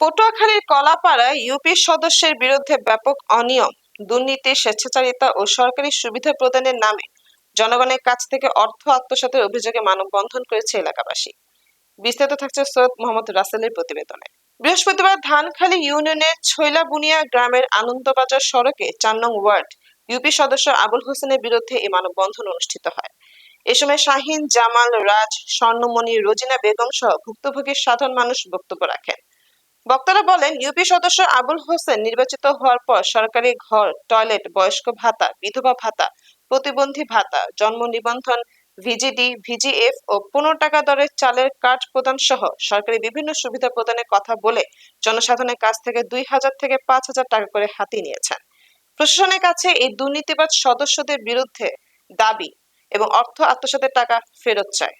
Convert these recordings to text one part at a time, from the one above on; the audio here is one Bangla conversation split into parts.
পটুয়াখালীর কলাপাড়ায় ইউপি সদস্যের বিরুদ্ধে ব্যাপক অনিয়ম, দুর্নীতি, স্বেচ্ছাচারিতা ও সরকারি সুবিধা প্রদানের নামে জনগণের কাছ থেকে অর্থ আত্মসাতের অভিযোগে মানববন্ধন করেছে এলাকাবাসী। বিস্তারিত থাকছে সৈয়দ মোহাম্মদ রাসেলের প্রতিবেদনে। বৃহস্পতিবার ধানখালী ইউনিয়নের ছৈলাবুনিয়া গ্রামের আনন্দবাজার সড়কে চার নং ওয়ার্ড ইউপি সদস্য আবুল হোসেনের বিরুদ্ধে এই মানববন্ধন অনুষ্ঠিত হয়। এ সময় শাহিন, জামাল, রাজ, স্বর্ণমণি, রোজিনা বেগম সহ ভুক্তভোগীর সাধারণ মানুষ বক্তব্য রাখেন। বক্তারা বলেন ইউপি সদস্য আবুল হোসেন নির্বাচিত হওয়ার পর সরকারি ঘর টয়লেট বয়স্ক ভাতা বিধবা ভাতা প্রতিবন্ধী ভাতা জন্ম নিবন্ধন ভিজিডি ভিজিএফ ও পনেরো টাকা দরের চালের কার্ড প্রদান সহ সরকারি বিভিন্ন সুবিধা প্রদানের কথা বলে জনসাধারণের কাছ থেকে দুই হাজার থেকে পাঁচ হাজার টাকা করে হাতিয়ে নিয়েছেন। প্রশাসনের কাছে এই দুর্নীতিবাদ সদস্যদের বিরুদ্ধে দাবি এবং অর্থ আত্মসাতের টাকা ফেরত চায়।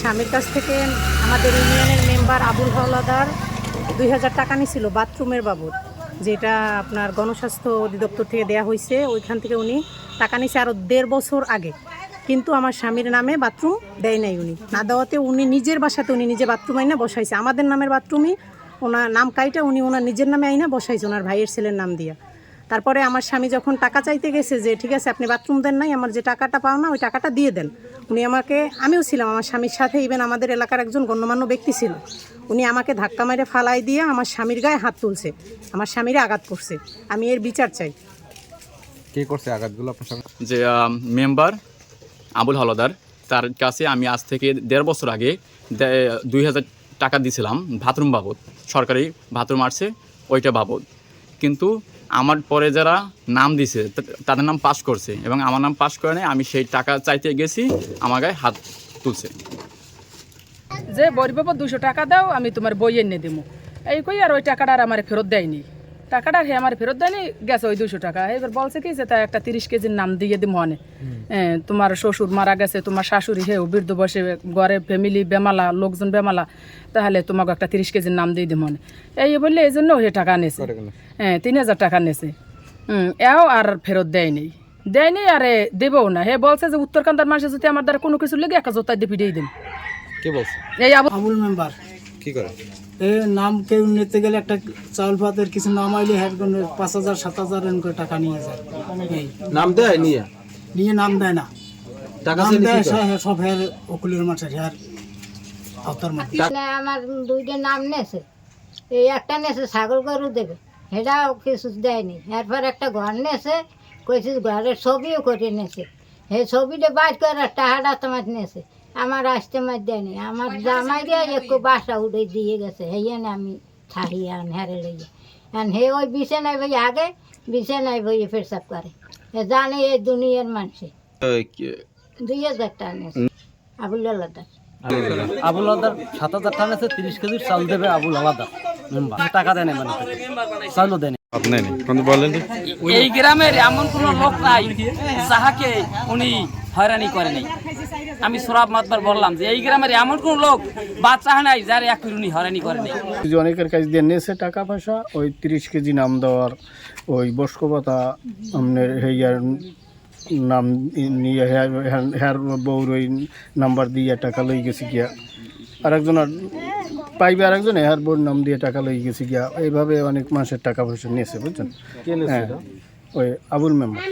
স্বামীর কাছ থেকে আমাদের ইউনিয়নের মেম্বার আবুল হাওলাদার দুই হাজার টাকা নিয়েছিল বাথরুমের বাবদ। যেটা আপনার গণস্বাস্থ্য অধিদপ্তর থেকে দেয়া হয়েছে, ওইখান থেকে উনি টাকা নিয়েছে আরও দেড় বছর আগে। কিন্তু আমার স্বামীর নামে বাথরুম দেয় নাই উনি। না দেওয়াতে উনি নিজের বাসাতে উনি নিজে বাথরুম আইনা বসাইছে। আমাদের নামের বাথরুমই ওনার নাম কাইটা উনি ওনার নিজের নামে আইনা বসাইছে, ওনার ভাইয়ের ছেলের নাম দিয়া। তারপরে আমার স্বামী যখন টাকা চাইতে গেছে যে ঠিক আছে আপনি বাথরুম দেন নাই আমার যে টাকাটা পাও না ওই টাকাটা দিয়ে দেন। উনি আমাকে আমিও ছিলাম আমার স্বামীর সাথে ইভেন আমাদের এলাকার একজন গণ্যমান্য ব্যক্তি ছিল। উনি আমাকে ধাক্কা মেরে ফালাই দিয়ে আমার স্বামীর গায়ে হাত তুলছে আমার স্বামীরে আঘাত করছে। আমি এর বিচার চাই। কে করছে আঘাতগুলো আপনার যে মেম্বার আবুল হলদার তার কাছে আমি আজ থেকে দেড় বছর আগে দুই হাজার টাকা দিয়েছিলাম বাথরুম বাবদ। সরকারি বাথরুম আসছে ওইটা বাবদ। কিন্তু আমার পরে যারা নাম দিছে তাদের নাম পাস করছে এবং আমার নাম পাস করে নেই আমি সেই টাকা চাইতে গেছি, আমার গায়ে হাত তুলছে। যে বরিব দুশো টাকা দাও, আমি তোমার বই এনে দেবো। এই কই আর ওই টাকাটা আর আমার ফেরত দেয়নি। টাকাটা হে আমার ফেরত দেয়নি গেছে ওই দুশো টাকা। এবার বলছে কি যে তা একটা তিরিশ কেজির নাম দিয়ে দিব মনে তোমার শ্বশুর মারা গেছে তোমার শাশুড়ি হে বৃদ্ধ বসে ঘরে ফ্যামিলি বেমালা লোকজন বেমালা তাহলে তোমাকে একটা তিরিশ কেজির নাম দিয়ে দিব মনে এই বললে এই জন্য হে টাকা নেছে। হ্যাঁ তিন হাজার টাকা নেছে। হুম এও আর ফেরত দেয়নি। দেয়নি আরে দেবও না। হে বলছে যে উত্তরকান্দার মাসে যদি আমার দ্বারা কোনো কিছু লেগে একটা জোতা দিয়ে ফিরিয়ে দিন কে বলছে? এই আবু আবুল মেম্বার। কি করে? এ নাম কেউ নিতে গেলে একটা চাউল ভাতের কিছু নাম আইলে হ্যাঁ পাঁচ হাজার সাত হাজার এরকম করে টাকা নিয়ে যায়। এই। নাম দেয় নিয়ে? নিয়ে নাম দেয় না। টাকা নাম দেয় সব- সব হ্যার উকুলের মাঠের হ্যার আওতার মধ্যে আমার দুইটা নাম নেছে। এই একটা নেছে ছাগল গরু দেবে। সেটাও কিছু দেয়নি। এরপর একটা ঘর নেছে কইছে ঘরের ছবিও করে নেছে। সেই ছবিটা বাইর করে টাহাটা তোমার নেছে। আমার আসতে দেয়নি আমার জামাই দিয়ে একটু বাসা উঠে দিয়ে গেছে। হেয়েনে আমি থাকি আন হেরে লইয়ে আর হে ওই বিছানায় বই আগে বিছানায় বইয়ে পেশাব করে। এ জানে এই দুনিয়ার মানুষে। দুই হাজার টাকা নেছে আবুল আল্লাহ আবুল আদার সাত হাজার টাকা আছে তিরিশ কেজির চাল দেবে আবুল আলাদা টাকা দেয় না মানে চালও দেয় না নেই। এই গ্রামের এমন কোনো লোক নাই যাহাকে উনি হয়রানি করে নাই। আমি সোরাব মাতবার বললাম যে এই গ্রামের এমন কোন লোক বাচ্চা নাই যার এক উনি হয়রানি করে নাই। যে অনেকের কাছ দিয়ে নিয়েছে টাকা পয়সা ওই তিরিশ কেজি নাম দেওয়ার ওই বস্কপাতা আপনার হেয়ার নাম নিয়ে হ্যার বউর ওই নাম্বার দিয়ে টাকা লই গেছি গিয়া। আরেকজন আর পাইবে আরেকজন হ্যার বউর নাম দিয়ে টাকা লই গেছি গিয়া। এইভাবে অনেক মাসের টাকা পয়সা নিয়েছে বুঝছেন? হ্যাঁ ওই আবুল মেম্বার।